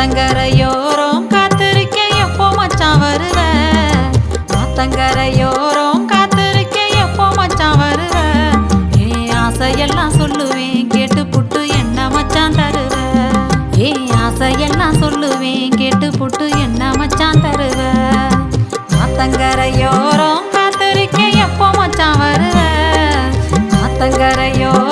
ஆத்தங்கரையோரம் காத்திருக்க எப்போ மச்சான் வருத ஆத்தங்கரையோரம் காத்திருக்க எப்போ மச்சான் வருத ஏன் ஆசையெல்லாம் சொல்லுவேன். கேட்டு புட்டு என்ன மச்சான் தருவ? ஏன் ஆசையெல்லாம் சொல்லுவேன். கேட்டு புட்டு என்ன மச்சான் தருவ? ஆத்தங்கரையோரம் காத்திருக்க எப்போ மச்சான் வருத ஆத்தங்கரையோரம்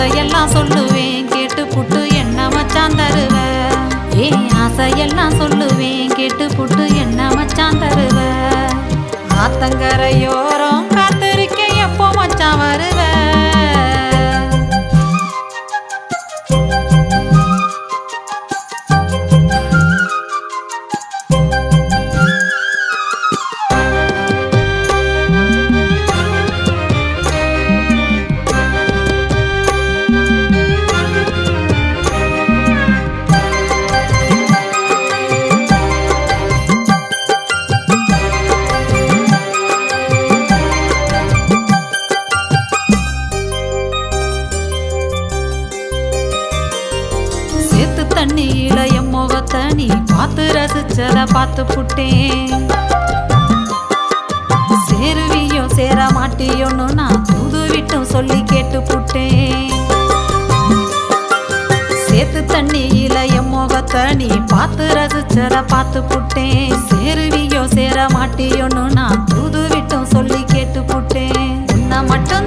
ஆசையெல்லாம் சொல்லுவேன் கேட்டு புட்டு என்ன மச்சான் தருவ? ஏன் ஆசையெல்லாம் சொல்லுவேன் கேட்டு புட்டு என்ன மச்சான் தருவ? ஆத்தங்கரையோரம் காத்திருக்க எப்போ மச்சான் வருவ? நீ பார்த்து ரசிச்சத பார்த்து புட்டேன். சேருவியோ சேர மாட்டியோன்னு நான் தூது விட்டும் சொல்லி கேட்டு புட்டேன். சேத்து தண்ணியில என் முகத்தை நீ பார்த்து ரசிச்சத பார்த்து புட்டேன். சேருவியோ சேர மாட்டியோன்னு நான் தூது விட்டும் சொல்லி கேட்டு புட்டேன். உன்னை மட்டும்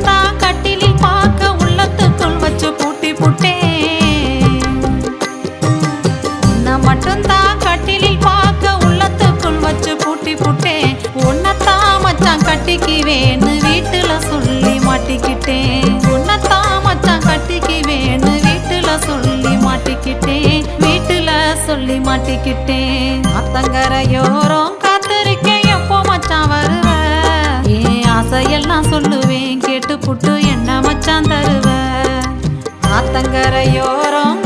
கட்டிக்குவேன்னு வீட்டுல சொல்லி மாட்டிக்கிட்டேன். உன்னத்தான் மச்சான் கட்டிக்குவேன்னு வீட்டுல சொல்லி மாட்டிக்கிட்டேன். வீட்டுல சொல்லி மாட்டிக்கிட்டேன். அத்தங்கரையோரம் காத்திருக்கேன். எப்போ மச்சான் வருவ? ஏன் ஆசையெல்லாம் சொல்லுவேன். கேட்டு புட்டு என்ன மச்சான் தருவ? ஆத்தங்கரையோரம்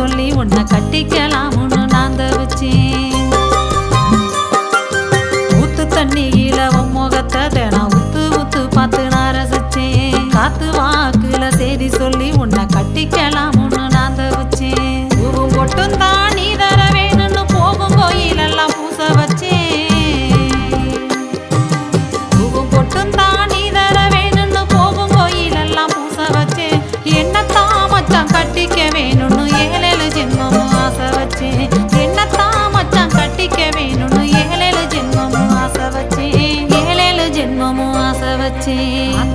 சொல்லி உன்னை கட்டிக்கலாம்னு நான் தவிச்சேன் ஊத்து தண்ணியில உன் முகத்தை தினம் உத்து உத்து பார்த்து நான் ரசிச்சேன். காத்து வாக்குல செய்தி சொல்லி உன்னை கட்டிக்கலாம்னு நான் தவிச்சேன் பூவும் மட்டும் தான் நீ தர வேணும்னு போகும் கோயிலெல்லாம் பூச வச்சேன். கட்டிக்க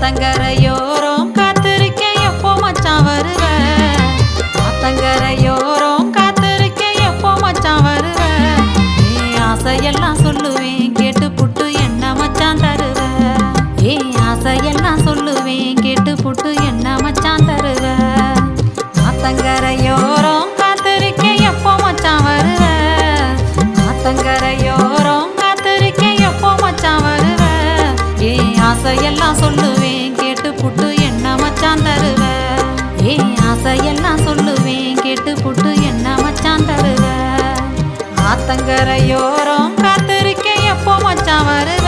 ஆத்தங்கரையோரம் காத்திருக்கேன். எப்போ மச்சான் வருவ? ஆத்தங்கரையோரம் காத்திருக்கேன். எப்போ மச்சான் வருவ? ஏன் ஆசையெல்லாம் சொல்லுவேன். கேட்டு புட்டு என்ன மச்சான் தருவ? ஏ ஆசையெல்லாம் சொல்லுவேன். கேட்டு புட்டு என்ன மச்சான் தருவ? ஆத்தங்கரையோரம் காத்திருக்கேன். எப்போ மச்சான் வருவ? ஆத்தங்கரையோரம் காத்திருக்கேன். எப்போ மச்சான் வருவ? ஏ ஆசையெல்லாம் சொல்லுவேன். புட்டு என்ன மச்சான் தருவ? ஏன் ஆசையெல்லாம் சொல்லுவேன் கேட்டு புட்டு என்ன மச்சான் தருவ? ஆத்தங்கரையோரம் காத்திருக்க எப்போ மச்சான் வருவ?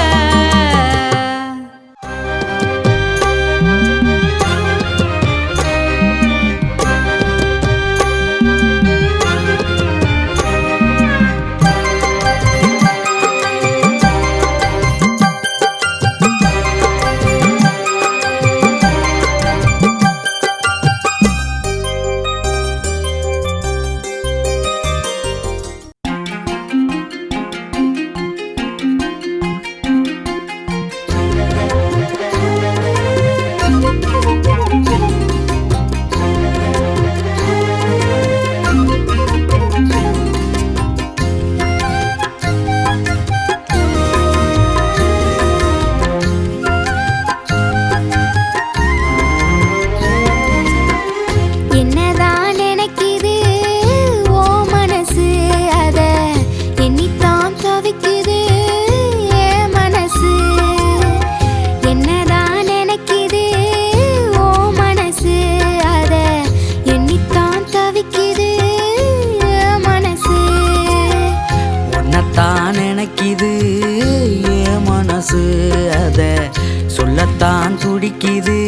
நினைக்குது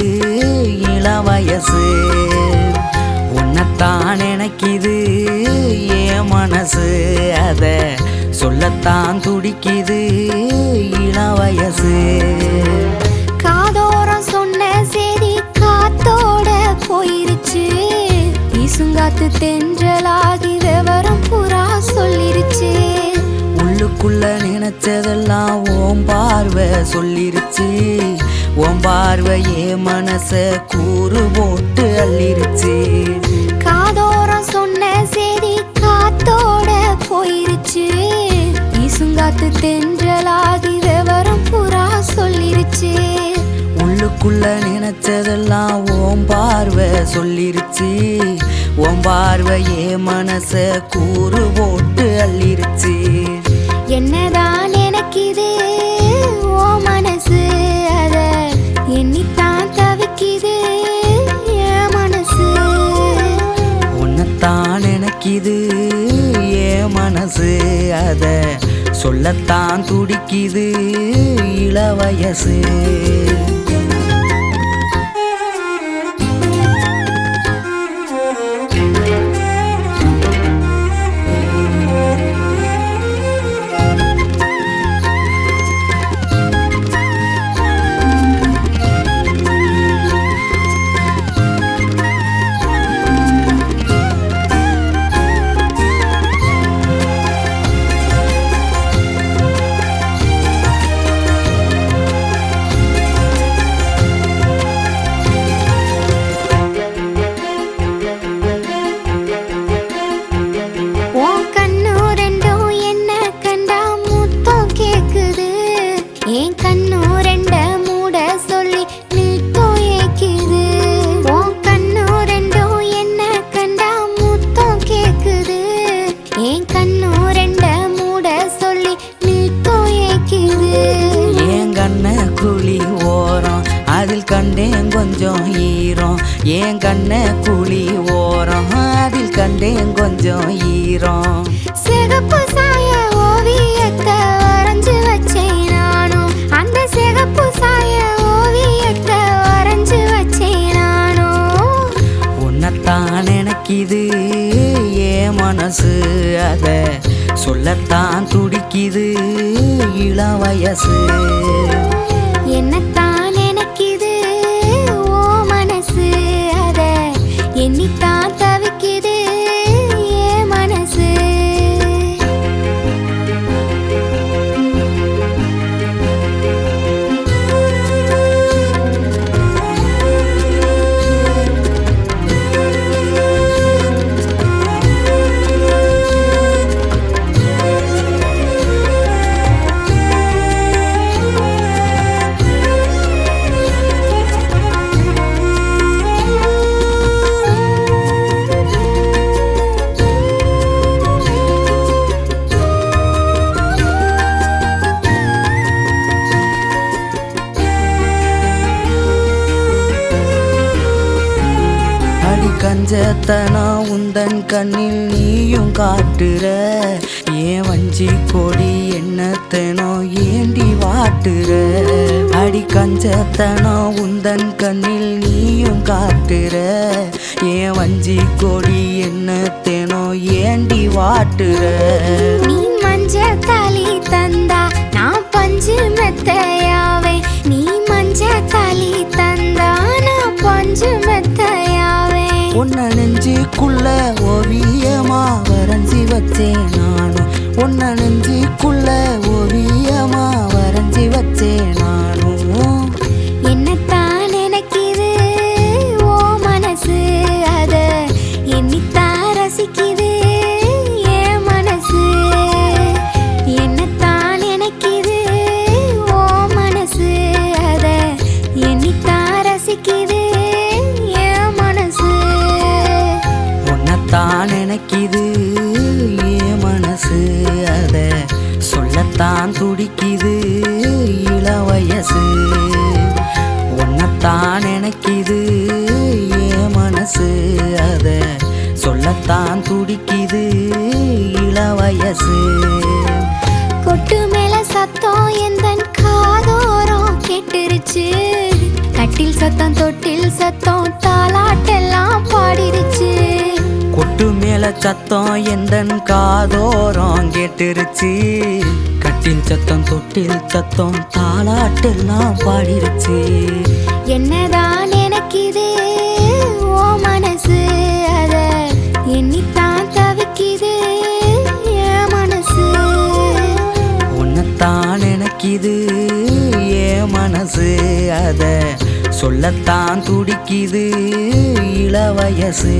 இள வயசு உன்னைத்தான் நினைக்குது என் மனசு. அதை சொல்லத்தான் துடிக்குது இள வயசு காதோரம் சொன்ன சரி காத்தோட போயிருச்சு. வீசுங்காத்து தென்றலாகி விவரம் புறா சொல்லிருச்சு. உள்ளுக்குள்ள நினைச்சதெல்லாம் ஓம் பார்வை சொல்லிருச்சு. ஓம் பார்வையே மனச கூறு போட்டு அள்ளிருச்சு. காதோரம் சொன்ன செய்தி காத்தோட போயிருச்சு. வீசுங்காத்து தென்றலாகி விவரம் புறா சொல்லிருச்சு. உள்ளுக்குள்ள நினைச்சதெல்லாம் ஓம் பார்வை சொல்லிருச்சு. ஓம் பார்வையே மனச கூறு போட்டு அள்ளிருச்சு. என்னதான் நினைக்குது ஓ மனசு? மனசு அத சொல்லத்தான் துடிக்குது இள குழி ஓரம். அதில் கண்டேன் கொஞ்சம் ஈரம். என் கண்ண குழி ஓரம். அதில் கண்டேன் கொஞ்சம் ஈரம். சிகப்பு சாய ஓவியத்தை வரைஞ்சு வச்சேன் நானும். அந்த சிகப்பு சாய ஓவியத்தை வரைஞ்சு வச்சேன் நானும். உன்னைத்தான் நினைக்குது. என் மனசு அத சொல்லத்தான் துடிக்குது. இள வயசு. வஞ்சத்தனா உந்தன் கண்ணில் நீயும் காட்டுற. ஏன் வஞ்சி கொடி என்னத்தனோ ஏண்டி வாட்டுற? அடி கஞ்சத்தனா உந்தன் கண்ணில் நீயும் காட்டுற. ஏன் வஞ்சி கொடி என்னத்தனோ ஏண்டி வாட்டுற? நீ மஞ்ச தலி தந்தா நான் பஞ்சு மெத்தையாவே. நீ மஞ்ச தலி தந்தா நான் பஞ்சு மெத்தையாவே. உன்னை நெஞ்சுக்குள்ள ஓவியமா வரைஞ்சி வச்சேன் நானும். உன்னை நெஞ்சுக்குள்ள ஓவியமா துடிக்குது இள வயசு. உன்னைத்தான் நினைக்குது என் மனசு. அத சொல்லத்தான் துடிக்குது இள வயசு. கொட்டு மேல சத்தம் எந்தன் காதோரம் கேட்டுருச்சு. கட்டில் சத்தம் தொட்டில் சத்தம் தாலாட்டெல்லாம் பாடிருச்சு. கொட்டு கொட்டு மேல சத்தம் எந்தன் காதோரம் கேட்டுருச்சு. கட்டில் சத்தம் தொட்டில் சத்தம் தாளாட்டெல்லாம் பாடிருச்சு என்னதான் நினைக்குது ஓ மனசு அத எண்ணித்தான் தவிக்குது. என் மனசு? உன்னைத்தான் நினைக்குது ஏன் மனசு அத சொல்லத்தான் துடிக்குது இள வயசு.